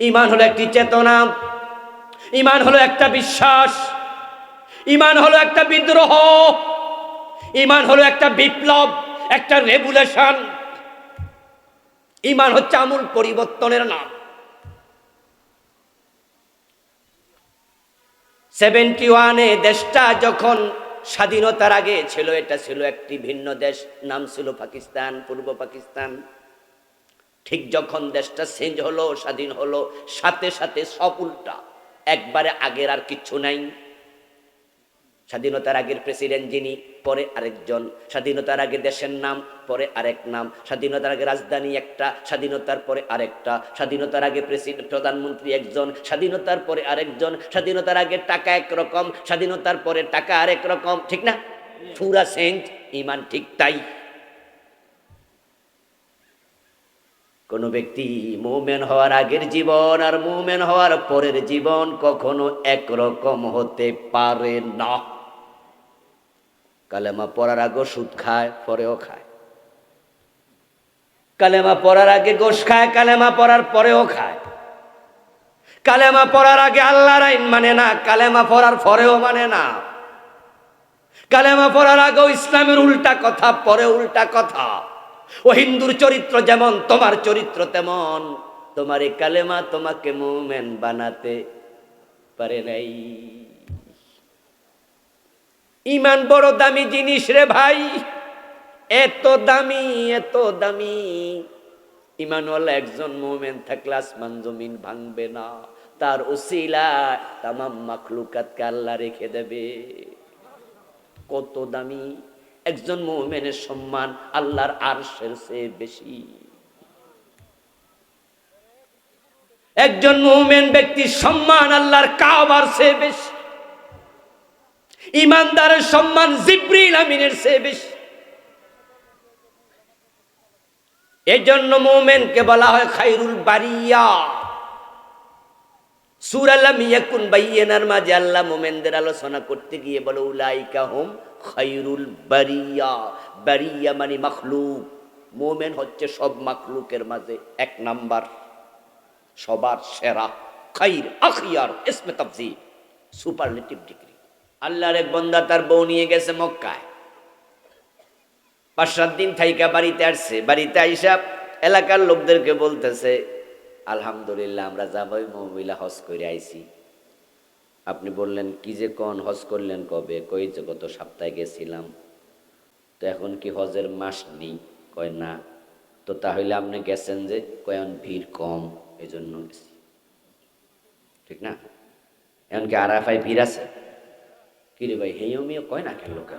ইমান হলো একটি চেতনা, ইমান হলো একটা বিশ্বাস, ইমান হলো একটা বিদ্রোহ, ইমান হলো একটা বিপ্লব, একটা রেগুলেশন ইমান হচ্ছে আমূল পরিবর্তনের নাম। সেভেন্টি ওয়ানে দেশটা যখন স্বাধীনতার আগে ছিল, এটা ছিল একটি ভিন্ন দেশ, নাম ছিল পাকিস্তান, পূর্ব পাকিস্তান। ঠিক যখন দেশটা চেঞ্জ হলো, স্বাধীন হলো, সাথে সাথে সব উল্টা। একবারে আগের আর কিচ্ছু নাই। স্বাধীনতার আগের প্রেসিডেন্ট যিনি, পরে আরেকজন। স্বাধীনতার আগে দেশের নাম, পরে আরেক নাম। স্বাধীনতার আগে রাজধানী একটা, স্বাধীনতার পরে আরেকটা। স্বাধীনতার আগে প্রেসিডেন্ট প্রধানমন্ত্রী একজন। স্বাধীনতার পরে আরেকজন। স্বাধীনতার আগে টাকা একরকম। স্বাধীনতার পরে টাকা আরেক রকম। ঠিক না? পুরা সেন্ট ইমান ঠিক তাই। কোন ব্যক্তি মুমেন হওয়ার আগের জীবন আর মুমেন হওয়ার পরের জীবন কখনো একরকম হতে পারে না। কালেমা পড়ার আগে সুদ খায়, পরেও খায়। কালেমা পড়ার আগে গোশ খায়, কালেমা পড়ার পরেও খায়। কালেমা পড়ার আগে আল্লাহর আইন মানে না, কালেমা পড়ার পরেও মানে না। কালেমা পড়ার আগেও ইসলামের উল্টা কথা, পরে উল্টা কথা। ও হিন্দুর চরিত্র যেমন, তোমার চরিত্র তেমন। তোমার এই কালেমা তোমাকে মুমেন বানাতে পারে নাই। ইমান বড় দামি জিনিস রে ভাই, এত দামি এত দামি। ইমানওয়ালা একজন মোমেন থাকলে আসমান জমিন ভাঙবে না। তার ওসিলা তামাম মাখলুকাতকে আল্লাহ রেখে দেবে। কত দামি। একজন মোমেনের সম্মান আল্লাহর আরশের চেয়ে বেশি। একজন মোমেন ব্যক্তির সম্মান আল্লাহর কাবার চেয়ে বেশি। ইমানদারের সম্মান জিব্রিল আমিনের চেয়ে বেশি। এই জন্য মোমেনকে বলা হয় খাইরুল বারিয়া। সুর আল্লাহ মিয়াকুন বাইয়েনার মাঝে আল্লাহ মোমেনদের আলোচনা করতে গিয়ে বলে, উলাইকা হোম খাইরুল বারিয়া। বারিয়া মানে মাখলুক। মোমেন হচ্ছে সব মাখলুকের মাঝে এক নাম্বার, সবার সেরা। খাইর, আখিয়ার, ইসমে তাফজি সুপারলেটিভ ডিগ্রি। আল্লাহর এক বন্দা তার বউ নিয়ে গেছে মক্কায়। পাঁচ সাত দিন থাইকা বাড়িতে আসছে। বাড়িতে আইসা এলাকার লোকদেরকে বলতেছে আলহামদুলিল্লাহ, আমরা যাবই মহিলা হজ করে আইছি। আপনি বললেন, কি যে কোন হজ করলেন কবে? কই যে গত সপ্তাহে গেছিলাম। তো এখন কি হজের মাস নেই? কয়, না। তো তাহলে আপনি গেছেন যে কয়ন ভিড় কম। এই জন্য গেছি। ঠিক না? এখন কি আরাফায় ভিড় আছে? কি রে ভাই হেইও মিও কয় না কেন লোকে?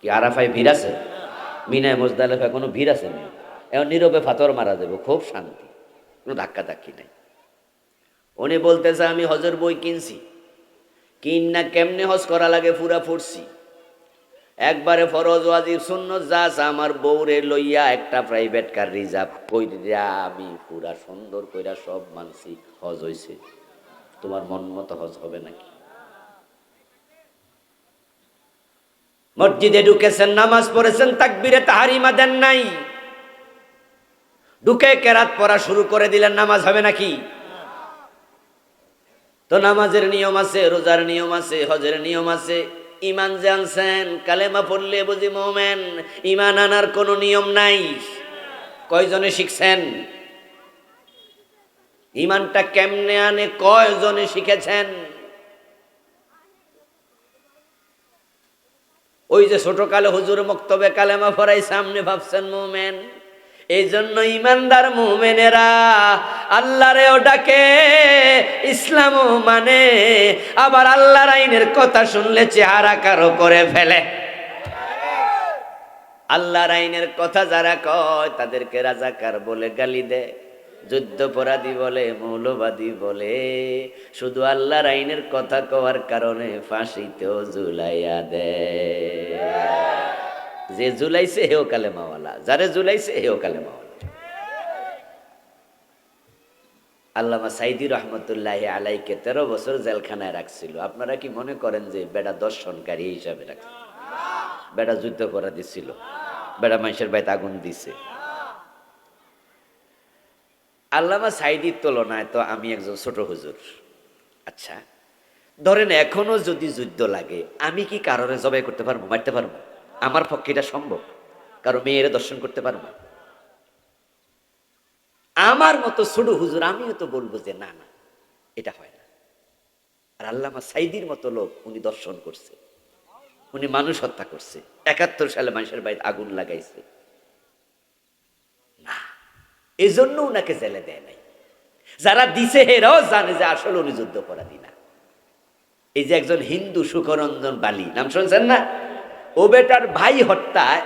কি আরাফায় ভিড় আছে? মিনায় মোজদালেফায় কোনো ভিড় আছে না এখন নীরবে ফাতর মারা দেবো, খুব শান্তি। কোনো ধাক্কা ধাক্কি নাই। উনি বলতেছে, আমি হজের বই কিনছি। কিন না কেমনে হজ করা লাগে পুরা ফুটছি একবারে ফরজ, ওয়াজিব শূন্য যাস আমার বউরে লইয়া একটা প্রাইভেট কার রিজার্ভ কইরা আমি পুরা সুন্দর কইরা সব মানছি, হজ হইছে। তোমার মন মতো হজ হবে নাকি? মসজিদে ঢুকেছেন, নামাজ পড়েছেন, তাকবিরে তাহারিমা দেন নাই। ঢুকে কেরাত পড়া শুরু করে দিলেন, নামাজ হবে নাকি? তো নামাজের নিয়ম আছে, রোজার নিয়ম আছে, হজের নিয়ম আছে। ইমান জানছেন কালেমা পড়লে বুঝি মোমেন ইমান আনার কোনো নিয়ম নাই। কয়জনে শিখছেন? ইমানটা কেমনে আনে, কয়জনে শিখেছেন? ওই যে ছোটকালে হুজুর মক্তবে কালেমা ফরাই সামনে ভাবছেন, মোমেন এই জন্য ইমানদার মোমেনেরা আল্লাহরেও ডাকে, ইসলামও মানে। আবার আল্লাহর আইনের কথা শুনলে চেহারা কারও করে ফেলে। আল্লাহর আইনের কথা যারা কয়, তাদেরকে রাজাকার বলে গালি দেয় যুদ্ধপরাধী বলে, মৌলবাদী বলে। শুধু আল্লাহর আইনের কথা কওয়ার কারণে ফাঁসিতেও জুলাইয়া দেয় যে জুলাইছে হেও কালেমাওয়ালা, যারে জুলাইছে হেও কালেমাওয়ালা। আল্লামা সাইদি রহমতুল্লাহ আলাইকে তেরো বছর জেলখানায় রাখছিল। আপনারা কি মনে করেন যে বেটা দর্শনকারী হিসাবে রাখছে? বেটা যুদ্ধ করা দিছিল বেটা মানুষের বাড়িতে আগুন দিছে। আল্লামা সাইদির তুলনায় তো আমি একজন ছোট হুজুর। আচ্ছা ধরেন এখনও যদি যুদ্ধ লাগে, আমি কি কারণে জবাই করতে পারব, মারতে পারব? আমার পক্ষে এটা সম্ভব। কারও মেয়েরে দর্শন করতে পারব আমার মতো ছোট হুজুর, আমিও তো বলব যে না না, এটা হয় না। আর আল্লামা সাইদির মতো লোক, উনি দর্শন করছে। উনি মানুষ হত্যা করছে। একাত্তর সালে মানুষের বাড়িতে আগুন লাগাইছে। না, এজন্য উনাকে জেলে দেয় নাই। যারা দিছে হেরাও জানে যে আসলে উনি যুদ্ধ অপরাধী না। এই যে একজন হিন্দু সুখরঞ্জন বালি, নাম শুনছেন না? ও বেটার ভাই হত্যায়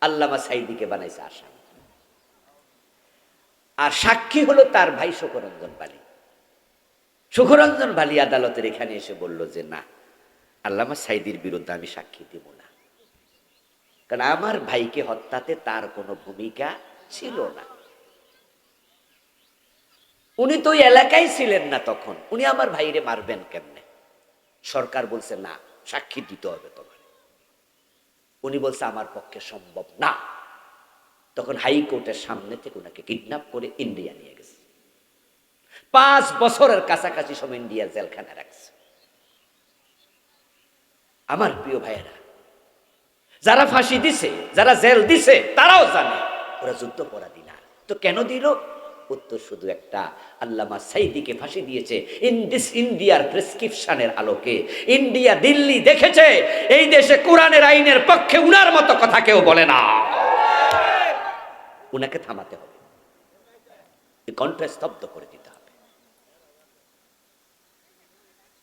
আল্লামা সাইদিকে বানাইছে আসামি। আর সাক্ষী হলো তার ভাই সুখরঞ্জন বালি। সুখরঞ্জন বালি আদালতের এখানে এসে বলল যে, না, আল্লামা সাইদির বিরুদ্ধে আমি সাক্ষী দেব না। কারণ আমার ভাইকে হত্যাতে তার কোনো ভূমিকা ছিল না। উনি তো এলাকায় ছিলেন না তখন। উনি আমার ভাইরে মারবেন কেমনে? সরকার বলছে, না সাক্ষী দিতে হবে তোমার উনি বলছে, আমার পক্ষে সম্ভব না। তখন হাইকোর্টের সামনে থেকে ওনাকে কিডন্যাপ করে ইন্ডিয়া নিয়ে গেছে। পাঁচ বছরের কাছাকাছি সময় ইন্ডিয়ার জেলখানা রাখছে। আমার প্রিয় ভাইয়েরা, যারা ফাঁসি দিছে, যারা জেল দিছে, তারাও জানে ওরা যুদ্ধপরাধী না। তো কেন দিল? উত্তর শুধু একটা। আল্লামা সাইদিকে ফাঁসি দিয়েছে। ইন দিস ইন্ডিয়ার প্রেসক্রিপশনের আলোকে। ইন্ডিয়া, দিল্লি দেখেছে, এই দেশে কোরআনের আইনের পক্ষে উনার মতো কথা কেউ বলে না। উনাকে থামাতে হবে। কণ্ঠে স্তব্ধ করে দিতে হবে।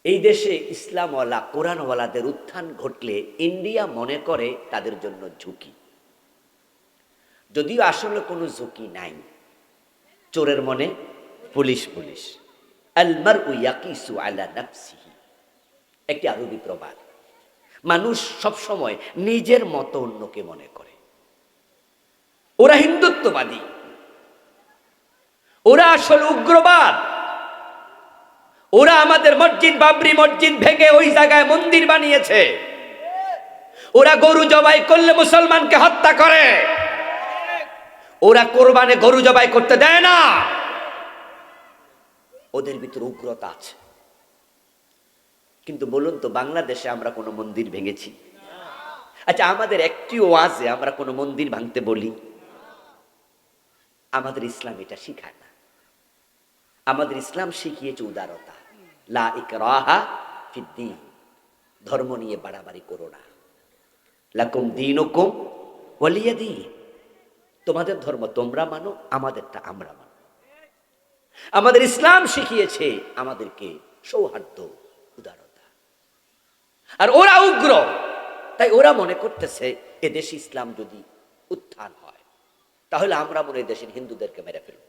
এই দেশে ইসলামওয়ালা, কোরআনওয়ালাদের উত্থান ঘটলে ইন্ডিয়া মনে করে তাদের জন্য ঝুঁকি। যদিও আসলে কোনো ঝুঁকি নাই। চোরের মনে পুলিশ পুলিশ। আলমার ইয়াকিসু আলা নাফসিহি। একটি আরবি প্রবাদ। মানুষ সবসময় নিজের মতো অন্যকে মনে করে। ওরা হিন্দুত্ববাদী। ওরা আসলে উগ্রবাদ। ওরা আমাদের মসজিদ, বাবরি মসজিদ ভেঙে ওই জায়গায় মন্দির বানিয়েছে। ওরা গরু জবাই করলে মুসলমানকে হত্যা করে। ওরা কোরবানে গরু জবাই করতে দেয় না। ওদের ভিতরে উগ্রতা আছে। কিন্তু বলুন তো, বাংলাদেশে আমরা কোনো মন্দির ভেঙেছি? আচ্ছা আমাদের একটি ওয়াজে আমরা কোনো মন্দির ভাঙতে বলি? আমাদের ইসলাম এটা শিখায় না। আমাদের ইসলাম শিখিয়েছে উদারতা। লা ধর্ম নিয়ে বাড়াবাড়ি করো না। লাকুম দিন দিনুকুম ওয়ালিয়া দিন। তোমাদের ধর্ম তোমরা মানো, আমাদেরটা আমরা মানো। আমাদের ইসলাম শিখিয়েছে আমাদেরকে সৌহার্দ্য, উদারতা। আর ওরা উগ্র, তাই ওরা মনে করতেছে এদেশে ইসলাম যদি উত্থান হয়, তাহলে আমরা মনে দেশের হিন্দুদেরকে মেরে ফেলব।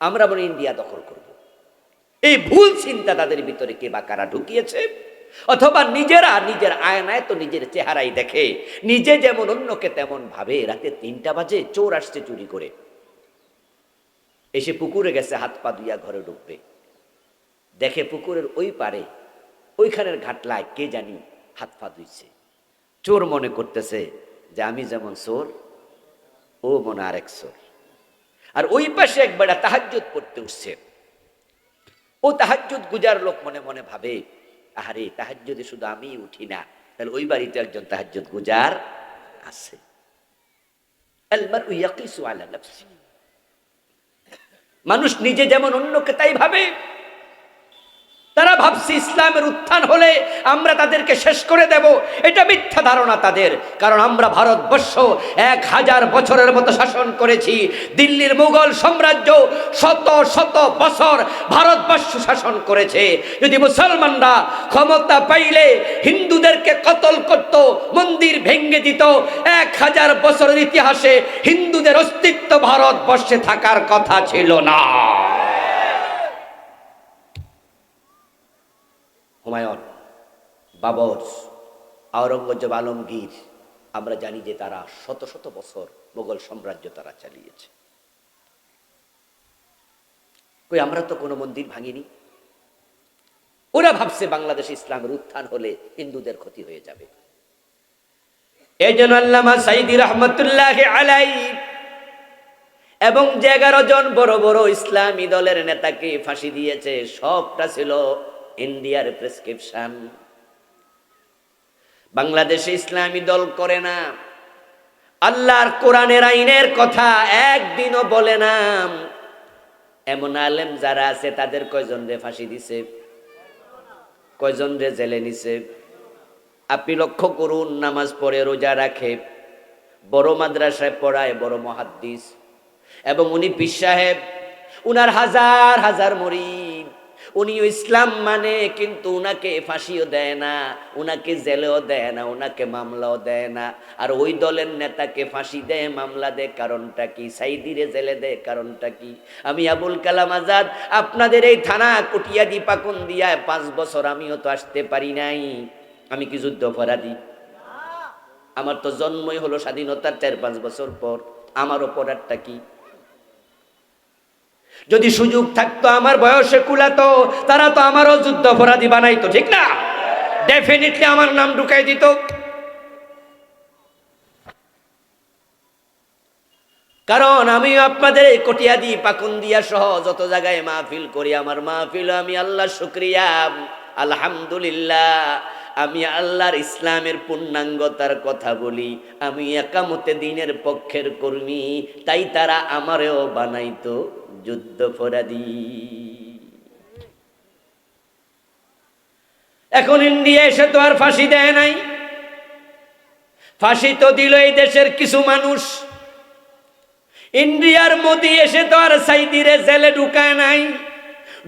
আমরা মনে ইন্ডিয়া দখল করব। এই ভুল চিন্তা তাদের ভিতরে কে বা কারা ঢুকিয়েছে? অথবা নিজেরা নিজের আয়নায় তো নিজের চেহারাই দেখে। নিজে যেমন অন্যকে তেমন ভাবে। রাতে তিনটা বাজে, চোর আসছে চুরি করে। এসে পুকুরে গেছে, হাত পা দুইয়া ঘরে ঢুকবে। দেখে পুকুরের ওই পারে, ওইখানের ঘাটলায় কে জানি হাত পা ধুইছে। চোর মনে করতেছে যে আমি যেমন চোর, ও মনে আরেক চোর। আর ওই পাশে একবার তাহাজ্জুদ পড়তে উঠছে। ও তাহাজ্জুদ গুজার লোক মনে মনে ভাবে আহারে যদি শুধু আমি উঠি না। তাহলে ওই বাড়িতে একজন তাহাজ্জুদ গুজার আছে। মানুষ নিজে যেমন অন্যকে তাই ভাবে তারা ভাবছে ইসলামের উত্থান হলে আমরা তাদেরকে শেষ করে দেব। এটা মিথ্যা ধারণা তাদের। কারণ আমরা ভারতবর্ষ এক হাজার বছরের মতো শাসন করেছি। দিল্লির মুঘল সাম্রাজ্য শত শত বছর ভারতবর্ষ শাসন করেছে। যদি মুসলমানরা ক্ষমতা পাইলে হিন্দুদেরকে কতল করত, মন্দির ভেঙ্গে দিত। এক হাজার বছরের ইতিহাসে হিন্দুদের অস্তিত্ব ভারতবর্ষে থাকার কথা ছিল না। হুমায়ুন, বাবর আওরঙ্গজেব আলমগীর, আমরা জানি যে তারা শত শত বছর মোগল সাম্রাজ্য তারা চালিয়েছে। কই, আমরা তো কোনো মন্দির ভাঙিনি। ওরা ভাবছে বাংলাদেশ ইসলামের উত্থান হলে হিন্দুদের ক্ষতি হয়ে যাবে। এই আল্লামা সাইদি রহমতুল্লাহ আলাই এবং যে এগারো জন বড় বড় ইসলামী দলের নেতাকে ফাঁসি দিয়েছে, সবটা ছিল ইন্ডিয়ার প্রেসক্রিপশন বাংলাদেশে ইসলামী দল করে না। আল্লাহর কোরআনের আইনের কথা একদিনও বলে না। এমন আলেম যারা আছে, তাদের কয়জন রে ফাঁসি দিছে? কয়জন রে জেলে নিছে? আপনি লক্ষ্য করুন, নামাজ পড়ে, রোজা রাখে, বড় মাদ্রাসায় পড়ায়, বড় মহাদ্দিস। এবং উনি পীর সাহেব, উনার হাজার হাজার মরিদ। উনিও ইসলাম মানে কিন্তু উনাকে ফাঁসিও দেয় না, উনাকে জেলেও দেয় না, উনাকে মামলাও দেয় না। আর ওই দলের নেতাকে ফাঁসি দেয়, মামলা দেয়, কারণটা কি? সাইদিরে জেলে দেয়, কারণটা কি? আমি আবুল কালাম আজাদ, আপনাদের এই থানা কুটিয়াদি পাকুন দিয়া পাঁচ বছর আমিও তো আসতে পারি নাই। আমি কি যুদ্ধ অপরাধী? আমার তো জন্মই হলো স্বাধীনতার চার পাঁচ বছর পর। আমার অপরাধটা কি? যদি সুযোগ থাকতো, আমার বয়সে কুলাতো, তারা তো আমারও যুদ্ধ অপরাধী বানাইতো, ঠিক না? ডেফিনেটলি আমার নাম ঢুকাই দিত। কারণ আমি আপনাদের এই কটিয়াদি পাকুন্দিয়া সহ যত জায়গায় মাহফিল করি, আমার মাহফিল আমি আল্লাহ শুক্রিয়া, আলহামদুলিল্লাহ। আমি আল্লাহর ইসলামের পূর্ণাঙ্গতার কথা বলি, আমি একামতে দিনের পক্ষের কর্মী, তাই তারা আমারেও বানাইতো। যুদ্ধপরাধী এখন ইন্ডিয়া এসে তো আর ফাঁসি দেয় নাই। ফাঁসি তো দিল এই দেশের কিছু মানুষ। ইন্ডিয়ার মোদি এসে তো আর সাইদিরে জেলে ঢুকায় নাই।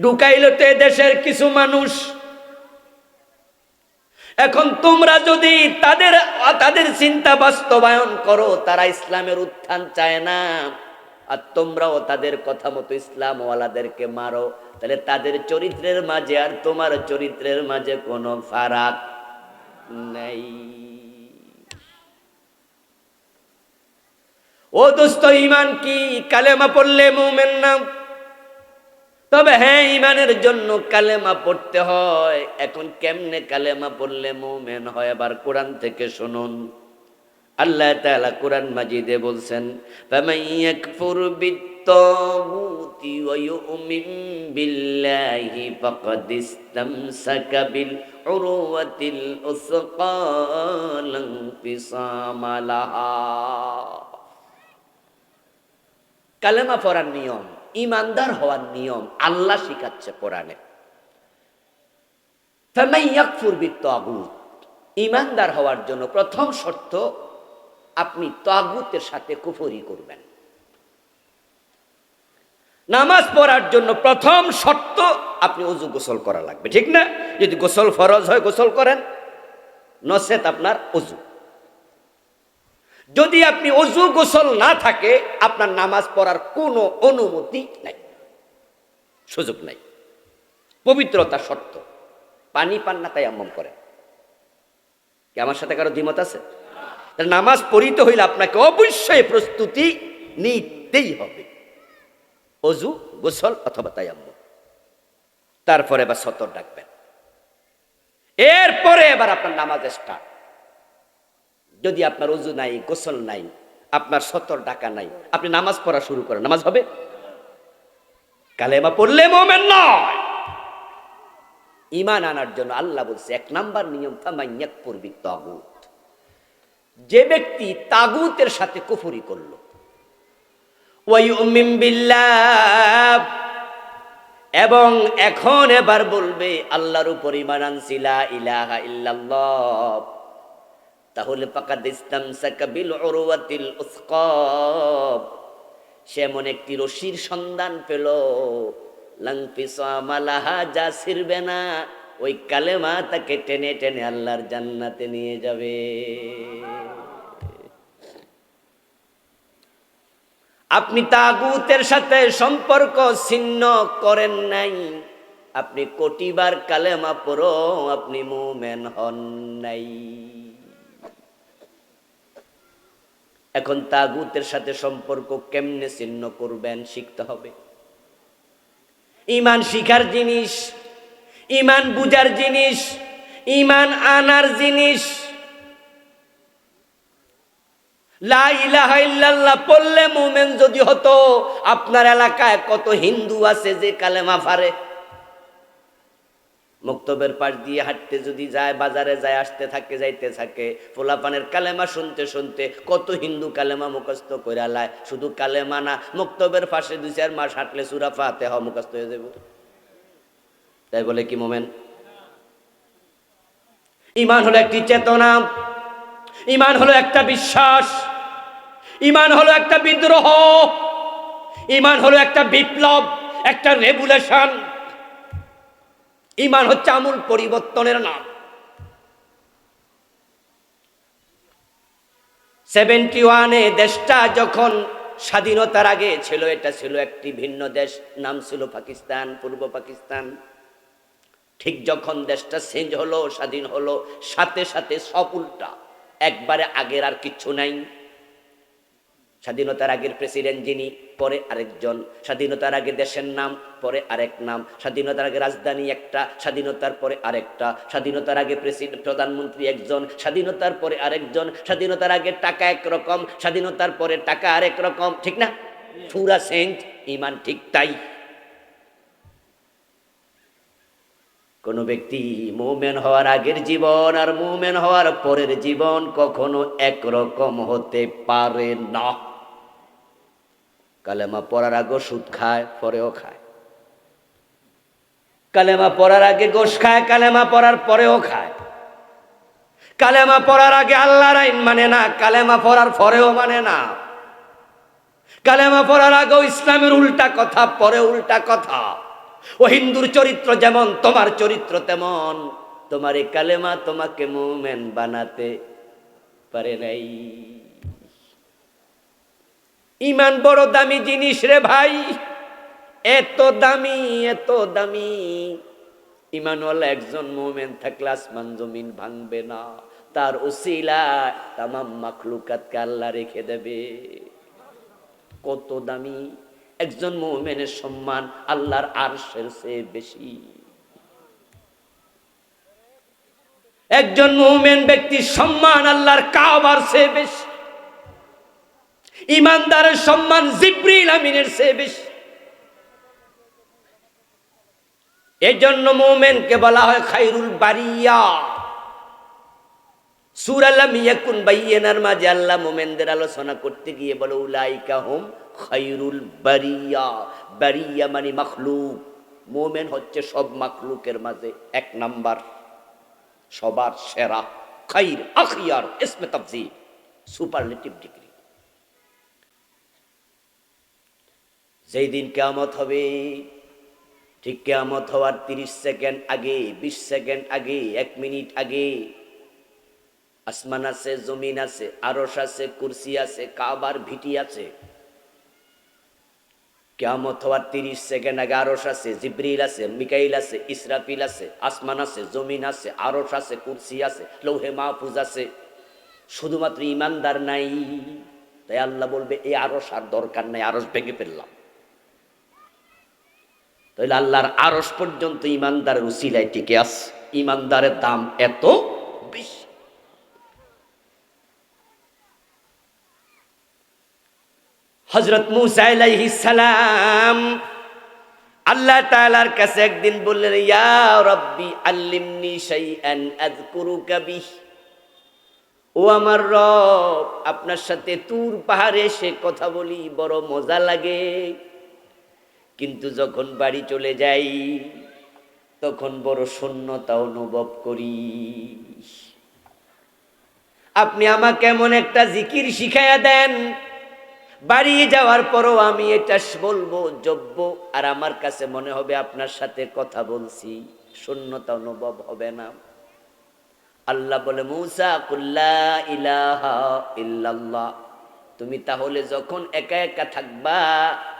ঢুকাইল তো দেশের কিছু মানুষ। এখন তোমরা যদি তাদের তাদের চিন্তা বাস্তবায়ন করো, তারা ইসলামের উত্থান চায় না। আর তোমরাও তাদের কথা মতো ইসলামওয়ালাদেরকে মারো। তাহলে তাদের চরিত্রের মাঝে আর তোমার চরিত্রের মাঝে কোনো ফারাক নেই। ও দোস্ত ইমান কি? কালেমা পড়লে মোমেন না? তবে হ্যাঁ ইমানের জন্য কালেমা পড়তে হয়। এখন কেমনে কালেমা পড়লে মোমেন হয়? আবার কোরআন থেকে শুনুন। আল্লাহ তাআলা কোরআন মাজিদে বলছেন কালেমা পড়ার নিয়ম, ইমানদার হওয়ার নিয়ম আল্লাহ শিখাচ্ছে কোরআনে। ইমানদার হওয়ার জন্য প্রথম শর্ত আপনি তাগুতের সাথে কুফরি করবেন। নামাজ পড়ার জন্য প্রথম শর্ত আপনি অজু গোসল করা লাগবে, ঠিক না? যদি গোসল ফরজ হয় গোসল করেন, নসেত আপনার অজু যদি আপনি অজু গোসল না থাকে, আপনার নামাজ পড়ার কোনো অনুমতি নাই, সুযোগ নাই। পবিত্রতা শর্ত। পানি পান না তাই আম্মম করেন। কি আমার সাথে কারও দ্বিমত আছে? নামাজ পড়িতে হইলে আপনাকে অবশ্যই প্রস্তুতি নিতেই হবে। অজু, গোসল অথবা তায়াম্ম তারপরে এবার সতর ডাকবেন। এরপরে এবার আপনার নামাজ স্টার্ট যদি আপনার অজু নাই, গোসল নাই, আপনার সতর ডাকা নাই, আপনি নামাজ পড়া শুরু করেন। নামাজ হবে? কালেমা পড়লে মোমেন নয়। ইমান আনার জন্য আল্লাহ বলছে, এক নাম্বার নিয়ম ফামাইয়াক পড়বি তাগুত। যে ব্যক্তি তাগুতের সাথে কুফুরি করল। এবং এখন এবার বলবে, আল্লাহর উপর ইলাহা তাহলে সাকাবিল সে এমন একটি রশির সন্ধান পেল। যা ছিড়বে না, ওই কালেমা তাকে টেনে টেনে আল্লাহর জান্নাতে নিয়ে যাবে। আপনি তাগুতের সাথে সম্পর্ক ছিন্ন করেন নাই। আপনি কোটিবার কালেমা পড়ো, আপনি মুমেন হন নাই। এখন তাগুতের সাথে সম্পর্ক কেমনে ছিন্ন করবেন, শিখতে হবে। ইমান শিখার জিনিস, ইমান বুঝার জিনিস, ইমান আনার জিনিস লা ইলাহা ইল্লাল্লাহ পড়লে মুমেন যদি হতো, আপনার এলাকায় কত হিন্দু আছে যে কালেমা ফারে? মুক্তবের পাশ দিয়ে হাঁটতে যদি যায়, বাজারে যায়, আসতে থাকে, যাইতে থাকে, পোলাপানের কালেমা শুনতে শুনতে কত হিন্দু কালেমা মুখস্থ করে লায়। শুধু কালেমা না, মুক্তবের পাশে দুই চার মাস হাঁটলে সুরা ফাতে হওয়া মুখস্থ হয়ে যাব তাই বলে কি মোমেন? ইমান হলো একটি চেতনা, ইমান হলো একটা বিশ্বাস। ইমান হলো একটা বিদ্রোহ। ইমান হলো একটা বিপ্লব, একটা রেভুলেশন। ইমান হচ্ছে আমূল পরিবর্তনের নাম। সেভেন্টি ওয়ানে দেশটা যখন স্বাধীনতার আগে ছিল, এটা ছিল একটি ভিন্ন দেশ, নাম ছিল পাকিস্তান, পূর্ব পাকিস্তান। ঠিক যখন দেশটা চেঞ্জ হলো, স্বাধীন হলো, সাথে সাথে সব উল্টা। একবারে আগের আর কিচ্ছু নাই। স্বাধীনতার আগের প্রেসিডেন্ট যিনি, পরে আরেকজন। স্বাধীনতার আগে দেশের নাম, পরে আরেক নাম। স্বাধীনতার আগে রাজধানী একটা, স্বাধীনতার পরে আরেকটা। স্বাধীনতার আগে প্রেসিডেন্ট প্রধানমন্ত্রী একজন। স্বাধীনতার পরে আরেকজন। স্বাধীনতার আগে টাকা একরকম। স্বাধীনতার পরে টাকা আরেক রকম। ঠিক না? পুরা সেন্ট ইমান ঠিক তাই। কোন ব্যক্তি মুমেন হওয়ার আগের জীবন আর মুমেন হওয়ার পরের জীবন কখনো একরকম হতে পারে না। কালেমা পড়ার আগে সুদ খায়, পরেও খায়। কালেমা পড়ার আগে গোশ খায়, কালেমা পড়ার পরেও খায়। কালেমা পড়ার আগে আল্লাহর আইন মানে না, কালেমা পড়ার পরেও মানে না। কালেমা পড়ার আগেও ইসলামের উল্টা কথা, পরে উল্টা কথা। ও হিন্দুর চরিত্র যেমন, তোমার চরিত্র তেমন। তোমার এই কালেমা তোমাকে মুমেন বানাতে পারে নাই। ইমান বড় দামি জিনিস রে ভাই। এত দামি এত দামি। ইমানওয়ালা একজন মোমেন থাকলে আসমান জমিন ভাঙবে না। তার ওসিলা তামাম মাখলুকাতকে আল্লাহ রেখে দেবে। কত দামি। একজন মোমেনের সম্মান আল্লাহর আরশের চেয়ে বেশি। একজন মোমেন ব্যক্তির সম্মান আল্লাহর কাবার চেয়ে বেশি। ইমানদারের সম্মান জিব্রিল আমিনের চেয়ে বেশি। এই জন্য মোমেনকে বলা হয় খাইরুল বারিয়া। মানে হচ্ছে সব মাখলুকের মাঝে এক নাম্বার, সবার সেরা সুপারলেটিভ ডিগ্রি। যেই দিন কেয়ামত হবে। ঠিক কেয়ামত হওয়ার তিরিশ সেকেন্ড আগে, বিশ সেকেন্ড আগে, এক মিনিট আগে। আসমান আছে, জমিন আছে আরস আছে, কুরসি আছে, কাবার ভিটি আছে। কেয়ামত হওয়ার তিরিশ সেকেন্ড আগে আরস আছে, জিব্রিল আছে, মিকাইল আছে, ইসরাফিল আছে, আসমান আছে, জমিন আছে আরস আছে, কুরসি আছে, লৌহে মাহফুজ আছে। শুধুমাত্র ইমানদার নাই। তাই আল্লাহ বলবে এই আরস আর দরকার নাই আরস ভেঙে ফেললাম। তাহলে আল্লাহর আরস পর্যন্ত ইমানদারের উসিলায় টিকে আস ইমানদারের দাম এত বেশি। হজরত সালাম আল্লাহ তাআলার কাছে একদিন বললেন, ইয়া রব্বি আল্লিমনি শাইআন আযকুরুকা বিহ। ও আমার রব, আপনার সাথে তুর পাহাড়ে সে কথা বলি, বড় মজা লাগে। কিন্তু যখন বাড়ি চলে যাই, তখন বড় শূন্যতা অনুভব করি। আপনি আমাকে এমন একটা জিকির শিখাইয়া দেন, বাড়ি যাওয়ার পরও আমি এটা বলব যোগ্য আর আমার কাছে মনে হবে আপনার সাথে কথা বলছি, শূন্যতা অনুভব হবে না। আল্লাহ বলে, মৌসা কুল্লা ইলাহা ইল্লাল্লাহ। তুমি তাহলে যখন একা একা থাকবা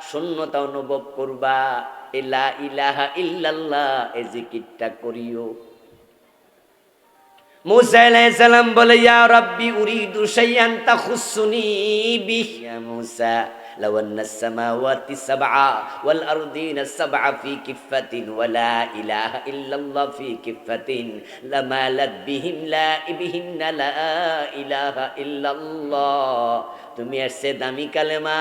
শূন্যতা অনুভব করবা ইলা ইলাহা ইল্লাল্লাহ এ জিকিরটা করিও মুসা আলাইহিস সালাম বলে ইয়া রাব্বি উরিদু শাইআন তাখুসুনি বিহি ইয়া মুসা لو أن السماوات السبع والأرضين السبع في كفة ولا إله إلا الله في كفة لمالت بهم لا بهن لا إله إلا الله তুমি সে দামি কালেমা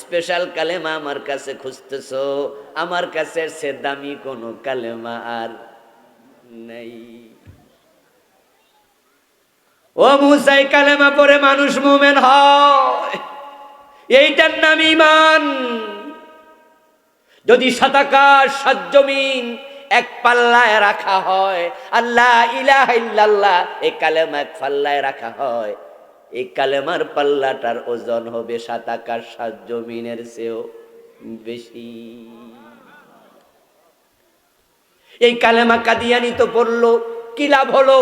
স্পেশাল কালেমা আমার কাছে খুঁজতেছো। আমার কাছে সে দামি কোনো কালেমা আর নেই। ও মুসাই কালেমা পরে মানুষ মুমেন হয়। এইটার নাম ইমান যদি শতাকার জমিন এক পাল্লায় রাখা হয়, আল্লাহ ইলাহ ইল্লাল্লাহ, এই কালেমা এক পাল্লায় রাখা হয়। এই কালেমার পাল্লাটার ওজন হবে সাতাকার সাত জমিনের চেয়েও বেশি। এই কালেমা কাদিয়ানি তো পড়ল, কি লাভ হলো?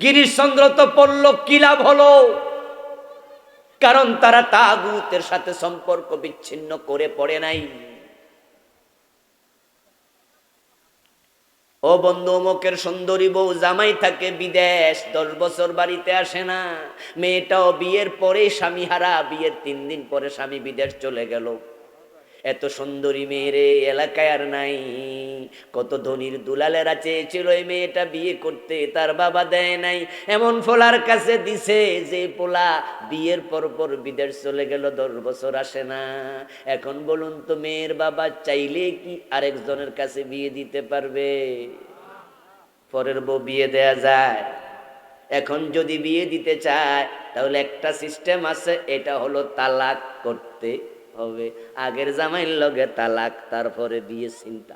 গিরিশচন্দ্র তো পড়ল, কি লাভ হলো? কারণ তারা তাগুতের সাথে সম্পর্ক বিচ্ছিন্ন করে পড়ে নাই। ও বন্ধু, অমুকের সুন্দরী বউ জামাই থাকে বিদেশ, দশ বছর বাড়িতে আসে না। মেয়েটাও বিয়ের পরে স্বামী হারা বিয়ের তিন দিন পরে স্বামী বিদেশ চলে গেল। এত সুন্দরী মেয়েরে এলাকায় আর নাই। কত ধনির দুলালেরা চেয়েছিল এই মেয়েটা বিয়ে করতে, তার বাবা দেয় নাই। এমন ফোলার কাছে দিছে যে পোলা বিয়ের পর পর বিদেশ চলে গেল, দশ বছর আসে না। এখন বলুন তো, মেয়ের বাবা চাইলে কি আরেকজনের কাছে বিয়ে দিতে পারবে? পরের বউ বিয়ে দেয়া যায়। এখন যদি বিয়ে দিতে চায়, তাহলে একটা সিস্টেম আছে, এটা হলো তালাক করতে। হবে। আগের জামাইর লগে তালাক, তারপরে বিয়ে চিন্তা।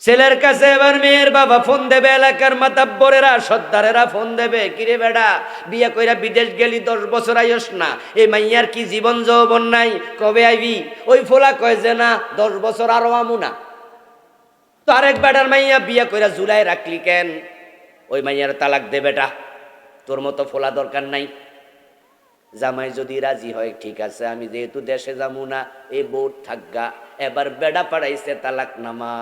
ছেলের কাছে এবার মেয়ের বাবা ফোন দেবে, এলাকার মাতাব্বরেরা, সর্দারেরা ফোন দেবে। কিরে বেড়া, বিয়ে কইরা বিদেশ গেলি, দশ বছর আইস না। এই মাইয়ার কি জীবন যৌবন নাই? কবে আইবি? ওই ফোলা কয় যে না, দশ বছর আরও আমু না। তো আরেক বেটার মাইয়া বিয়ে কইরা জুলাই রাখলি কেন? ওই মাইয়ার তালাক দে বেটা। তোর মতো ফোলা দরকার নাই। জামাই যদি রাজি হয়, ঠিক আছে, আমি যেহেতু দেশে যাব না, এ বোর্ড থাকগা এবার বেড়া পাড়াইছে তালাক নামা।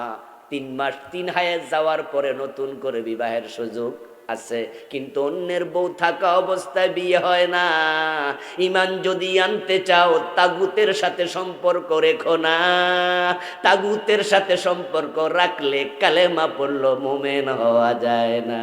তিন মাস তিন হায়াত যাওয়ার পরে নতুন করে বিবাহের সুযোগ আছে। কিন্তু অন্যের বউ থাকা অবস্থায় বিয়ে হয় না। ইমান যদি আনতে চাও, তাগুতের সাথে সম্পর্ক রেখো না। তাগুতের সাথে সম্পর্ক রাখলে কালেমা পড়ল মোমেন হওয়া যায় না।